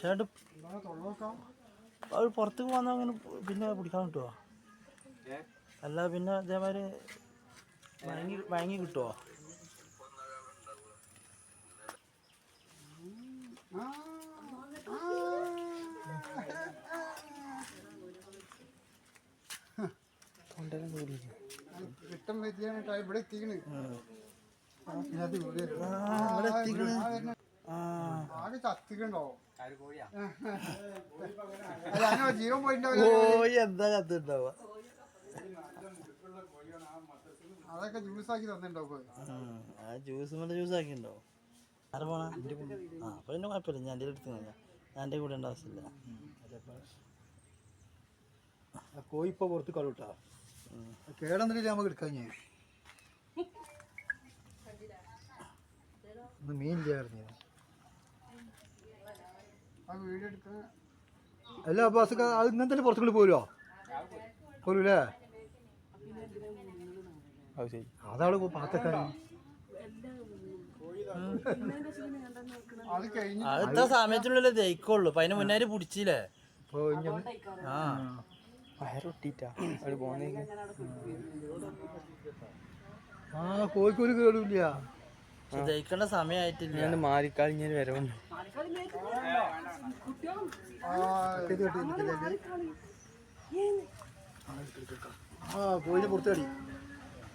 Shirt അത് പുറത്തേക്ക് വന്നാൽ അങ്ങനെ പിന്നെ പിടിക്കാൻ കിട്ടുമോ അല്ല പിന്നെ ഇതേമാതിരി വാങ്ങി വാങ്ങി കിട്ടുമോ ഇവിടെ എത്തിക്കണ്. ഇവിടെ ഇവിടെ എത്തിക്കണ്. ചത്തിക്കണ്ടോ അല്ല ജീവൻ കോഴി എന്താ അതൊക്കെ ജ്യൂസാക്കി തന്നിട്ടുണ്ടാവും ആ ജ്യൂസ് ജ്യൂസ് ആക്കിയിട്ടുണ്ടോ? ആരെ പോണ? ആ പിന്നെ കുഴപ്പമില്ല. ഞാൻ എന്റെ അടുത്ത് ഞാൻ ഞാൻ എന്റെ കൂടെ ഉണ്ടാ ആവശ്യമില്ല. കോഴി ഇപ്പൊ പുറത്ത് കളുട്ടാ. കേടന്നിട്ട് നമുക്ക് എടുക്കാം ഞാൻ ഒന്ന് മീൻ ചേർന്നു ആ വീഡിയോ എടുക്കുന്ന അല്ല അപ്പൊ അസുഖ അത് ഇന്നത്തെ തന്നെ പുറത്തുകൊണ്ട് പോരുമോ പോരൂലേ? അതാണ് പാത്തക്കാരൻ അത് ഇത്ര സമയത്തിനുള്ളിൽ ജയിക്കുള്ളൂ അപ്പൊ അതിന് മുന്നേ പിടിച്ചില്ലേ? ആ വയറൊട്ടിട്ടാ ആ. ആ കോഴിക്കോൽ കേടില്ല ദഹിക്കേണ്ട സമയമായിട്ടില്ല മാറിക്കാളിഞ്ഞ വരവുണ്ട്. ആ കോഴിനെ പുറത്തു കടി